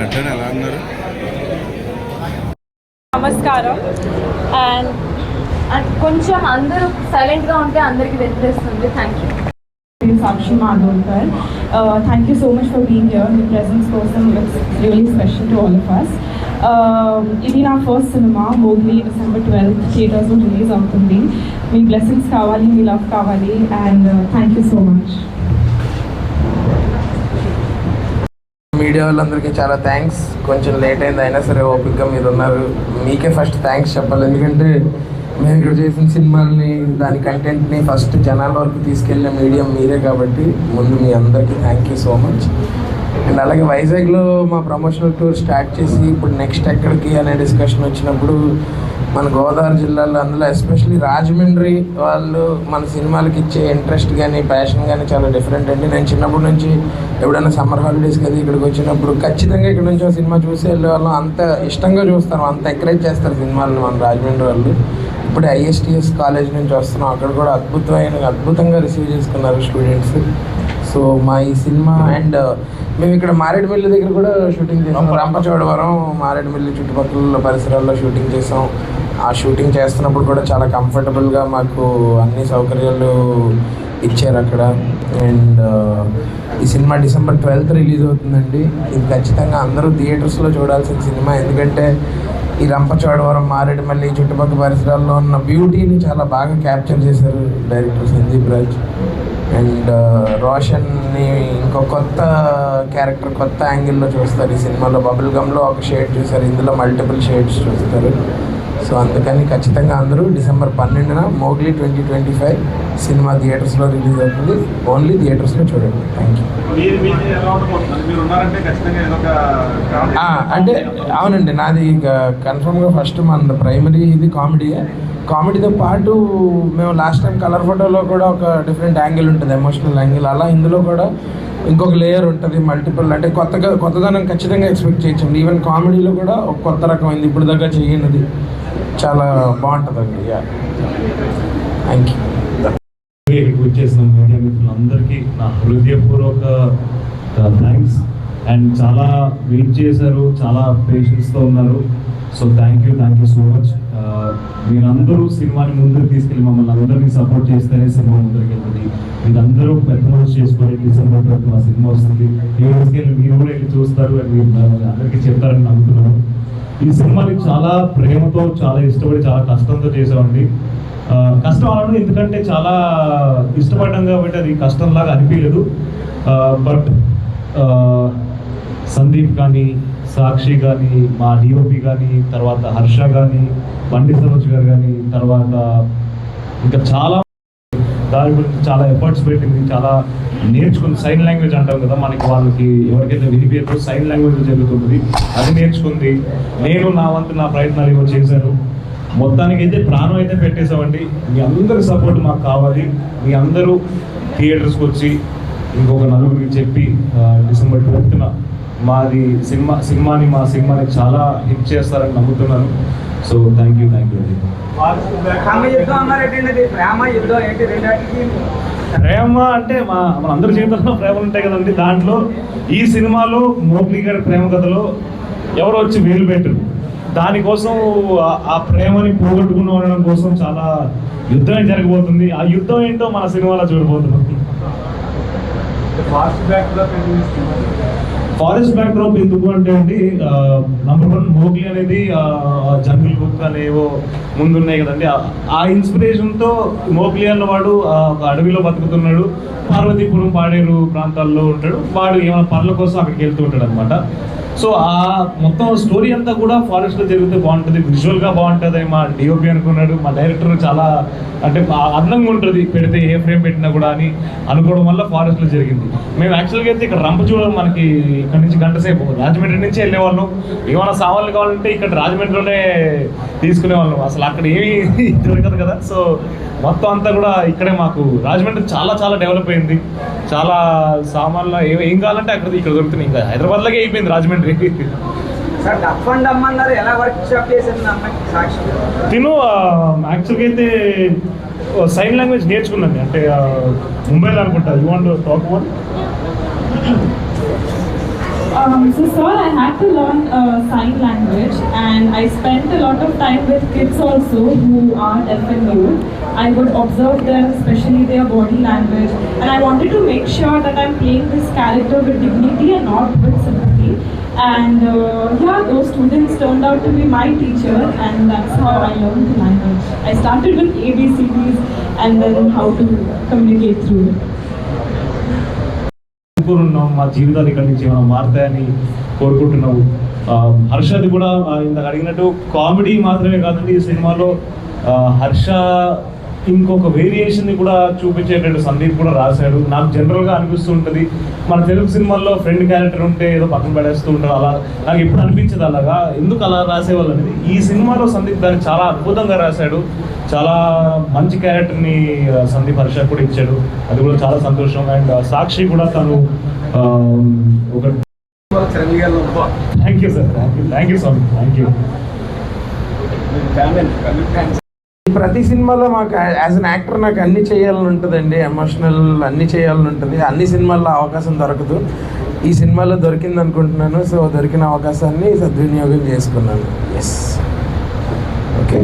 అంటారు ఎలా అన్నారు నమస్కారం అండ్ అండ్ కొంచెం అందరూ సైలెంట్గా ఉంటే అందరికీ తెలియజేస్తుంది thank you Sakshi Madhulkar. Uh, thank you so much for being here. Your presence person looks really special to all of us. Uh, ఇది నా first cinema Mowgli December twelfth థియేటర్స్లో రిలీజ్ అవుతుంది మీ బ్లెస్సింగ్స్ కావాలి మీ లవ్ కావాలి and thank you so much media వాళ్ళందరికీ చాలా థ్యాంక్స్ కొంచెం లేట్ అయింది అయినా సరే ఓపిక్గా మీరు ఉన్నారు. మీకే ఫస్ట్ థ్యాంక్స్ చెప్పాలి. ఎందుకంటే మేము ఇక్కడ చేసిన సినిమాల్ని దాని కంటెంట్ని ఫస్ట్ జనాల వరకు తీసుకెళ్ళిన మీడియం మీరే కాబట్టి ముందు మీ అందరికీ thank you so much and అలాగే వైజాగ్లో మా ప్రమోషనల్ టూర్ స్టార్ట్ చేసి ఇప్పుడు నెక్స్ట్ ఎక్కడికి అనే డిస్కషన్ వచ్చినప్పుడు మన గోదావరి జిల్లాలో అందులో ఎస్పెషలీ రాజమండ్రి వాళ్ళు మన సినిమాలకి ఇచ్చే ఇంట్రెస్ట్ కానీ ప్యాషన్ కానీ చాలా డిఫరెంట్ అండి. నేను చిన్నప్పటి నుంచి ఎప్పుడైనా సమ్మర్ హాలిడేస్ కదా ఇక్కడికి వచ్చినప్పుడు ఖచ్చితంగా ఇక్కడ నుంచి ఒక సినిమా చూసి వెళ్ళే వాళ్ళం అంత ఇష్టంగా చూస్తారు అంత ఎంకరేజ్ చేస్తారు సినిమాలను మన రాజమండ్రి వాళ్ళు. ఇప్పుడు ఐఎస్టిఎస్ కాలేజ్ నుంచి వస్తున్నాం. అక్కడ కూడా అద్భుతమైన అద్భుతంగా రిసీవ్ చేసుకున్నారు స్టూడెంట్స్ సో మా ఈ సినిమా అండ్ మేము ఇక్కడ మారేడుమిల్లి దగ్గర కూడా షూటింగ్ చేసాం. రంపచోడవరం మారేడుమిల్లి చుట్టుపక్కల పరిసరాల్లో షూటింగ్ చేసాం. ఆ షూటింగ్ చేస్తున్నప్పుడు కూడా చాలా కంఫర్టబుల్గా మాకు అన్ని సౌకర్యాలు ఇచ్చారు అక్కడ. అండ్ ఈ సినిమా డిసెంబర్ ట్వెల్త్ రిలీజ్ అవుతుందండి. ఇది ఖచ్చితంగా అందరూ థియేటర్స్లో చూడాల్సిన సినిమా. ఎందుకంటే ఈ రంపచోడవరం మారేడుమల్లి చుట్టుపక్కల పరిసరాల్లో ఉన్న బ్యూటీని చాలా బాగా క్యాప్చర్ చేశారు డైరెక్టర్ సందీప్ రాజ్. అండ్ రోషన్ని ఇంకో కొత్త క్యారెక్టర్ కొత్త యాంగిల్లో చూస్తారు. ఈ సినిమాలో బబుల్ గమ్లో ఒక షేడ్ చూస్తారు ఇందులో మల్టిపుల్ షేడ్స్ చూస్తారు. సో అందుకని ఖచ్చితంగా అందరూ డిసెంబర్ పన్నెండున Mowgli twenty twenty five cinema థియేటర్స్లో రిలీజ్ అవుతుంది. ఓన్లీ థియేటర్స్లో చూడండి. థ్యాంక్ యూ అంటే అవునండి. నాది ఇక కన్ఫర్మ్గా ఫస్ట్ మన ప్రైమరీ ఇది కామెడీ కామెడీతో పాటు మేము లాస్ట్ టైం కలర్ ఫోటోలో కూడా ఒక డిఫరెంట్ యాంగిల్ ఉంటుంది ఎమోషనల్ యాంగిల్ అలా ఇందులో కూడా ఇంకొక లేయర్ ఉంటుంది మల్టిపుల్ అంటే కొత్తగా కొత్తదనం ఖచ్చితంగా ఎక్స్పెక్ట్ చేయొచ్చండి. ఈవెన్ కామెడీలో కూడా ఒక కొత్త రకమైంది ఇప్పుడు దాకా చేయనిది చాలా బాగుంటుందండి థ్యాంక్ యూ ఇక్కడికి వచ్చేసిన మీడియా మిత్రులందరికీ నా హృదయపూర్వక థ్యాంక్స్ అండ్ చాలా వెయిట్ చేశారు చాలా పేషెన్స్తో ఉన్నారు. So thank you thank you so much మీరందరూ సినిమాని ముందుకు తీసుకెళ్ళి మమ్మల్ని అందరినీ సపోర్ట్ చేస్తేనే సినిమా ముందుకు వెళ్తుంది. మీరందరూ పెద్ద మనసు చేసుకొని డిసెంబర్ ట్వెల్త్ మా సినిమా వస్తుంది. ఈ రోజుకి మీరు కూడా వెళ్ళి చూస్తారు అని మీరు అందరికీ చెప్తారని నమ్ముతున్నాను. ఈ సినిమాని చాలా ప్రేమతో చాలా ఇష్టపడి చాలా కష్టంతో చేసామండి కష్టం అనడం ఎందుకంటే చాలా ఇష్టపడడం కాబట్టి అది కష్టంలాగా అనిపించలేదు. బట్ సందీప్ కానీ సాక్షి కానీ మా డిఓపి కానీ తర్వాత హర్ష కానీ బండి సరోజ్ గారు కానీ తర్వాత ఇంకా చాలా దాని గురించి చాలా ఎఫర్ట్స్ పెట్టింది చాలా నేర్చుకుంది. సైన్ లాంగ్వేజ్ అంటాం కదా మనకి వాళ్ళకి ఎవరికైతే వినిపించదో సైన్ లాంగ్వేజ్ జరుగుతుంది అది నేర్చుకుంది. నేను నా వంతు నా ప్రయత్నాలు ఇవ్వ చేశాను. మొత్తానికి అయితే ప్రాణం అయితే పెట్టేశామండి. మీ అందరి సపోర్ట్ మాకు కావాలి. మీ అందరూ థియేటర్స్కి వచ్చి ఇంకొక నలుగురికి చెప్పి డిసెంబర్ ట్వెల్త్న మాది సినిమా సినిమాని మా సినిమాని చాలా హిట్ చేస్తారని నమ్ముతున్నాను. So thank you thank you ప్రేమ అంటే మా మన అందరి జీవితంలో ప్రేమలు ఉంటాయి కదండి. దాంట్లో ఈ సినిమాలో మోగ్లీ గారి ప్రేమ కథలో ఎవరో వచ్చి వేలు పెట్టరు. దానికోసం ఆ- ప్రేమని పోగొట్టుకుని ఉండడం కోసం చాలా యుద్ధం జరగబోతుంది. ఆ యుద్ధం ఏంటో మన సినిమాలో చూడబోతున్నాం. ఫారెస్ట్ బ్యాక్ డ్రాప్ ఎందుకు అంటే అండి నంబర్ వన్ మోగ్లీ అనేది జంగిల్ బుక్ అనేవో ముందున్నాయి కదండి. ఆ- ఇన్స్పిరేషన్తో మోగ్లీ అన్నవాడు ఆ, ఒక అడవిలో బతుకుతున్నాడు. పార్వతీపురం పాడేరు ప్రాంతాల్లో ఉంటాడు. వాడు ఏమైనా పనుల కోసం అక్కడికి వెళ్తూ ఉంటాడు అనమాట సో ఆ మొత్తం స్టోరీ అంతా కూడా ఫారెస్ట్లో జరిగితే బాగుంటుంది. విజువల్గా బాగుంటుంది. మా డిఓపి అనుకున్నాడు. మా డైరెక్టర్ చాలా అంటే అందంగా ఉంటుంది. పెడితే ఏ ఫ్రేమ్ పెట్టినా కూడా అని అనుకోవడం వల్ల ఫారెస్ట్లో జరిగింది. మేము యాక్చువల్గా అయితే ఇక్కడ రంపచూడడం మనకి ఇక్కడ నుంచి గంట సేపు రాజమండ్రి నుంచి వెళ్ళేవాళ్ళం. ఏమైనా సామాన్లు కావాలంటే ఇక్కడ రాజమండ్రిలోనే తీసుకునేవాళ్ళం అసలు అక్కడ ఏమీ దొరకదు కదా. సో మొత్తం అంతా కూడా ఇక్కడే మాకు రాజమండ్రి చాలా చాలా డెవలప్ అయింది. చాలా సామాన్లు ఏం కావాలంటే అక్కడ ఇక్కడ దొరుకుతున్నాయి. ఇంకా హైదరాబాద్లోకి అయిపోయింది రాజమండ్రి. సాక్షి తిను యాక్చువల్గా అయితే సైన్ లాంగ్వేజ్ నేర్చుకున్నాను అంటే ముంబైలో అనుకుంటా you want talk one Um, so, sir, I had to learn uh, sign language, and I spent a lot of time with kids also who are deaf and mute. I would observe them, especially their body language, and I wanted to make sure that I'm playing this character with dignity and not with sympathy. And uh, yeah, those students turned out to be my teacher, and that's how I learned the language. I started with ABCDs and then how to communicate through it. అనుకున్నాం మా జీవితాలు ఇక్కడి నుంచి మనం మారుతాయని కోరుకుంటున్నాము హర్షది కూడా ఆ, ఇందాక అడిగినట్టు కామెడీ మాత్రమే కాదండి ఈ సినిమాలో హర్ష ఇంకొక వేరియేషన్ని కూడా చూపించేటట్టు సందీప్ కూడా రాశాడు. నాకు జనరల్గా అనిపిస్తూ ఉంటుంది. మన తెలుగు సినిమాల్లో ఫ్రెండ్ క్యారెక్టర్ ఉంటే ఏదో పక్కన పడేస్తూ ఉంటారు అలా. నాకు ఎప్పుడు అనిపించదు అలాగా. ఎందుకు అలా రాసేవాళ్ళు అనేది? ఈ సినిమాలో సందీప్ దాన్ని చాలా అద్భుతంగా రాశాడు. చాలా మంచి క్యారెక్టర్ని సందీప్ హర్ష కూడా ఇచ్చాడు. అది కూడా చాలా సంతోషం. అండ్ సాక్షి కూడా తను ఒక thank you sir thank you thank you so thank you ప్రతి సినిమాలో మాకు యాజ్ అన్ యాక్టర్ నాకు అన్ని చేయాలని ఉంటుందండి ఎమోషనల్ అన్ని చేయాలని ఉంటుంది. అన్ని సినిమాల్లో అవకాశం దొరకదు. ఈ సినిమాలో దొరికింది అనుకుంటున్నాను సో దొరికిన అవకాశాన్ని సద్వినియోగం చేసుకున్నాను. Yes okay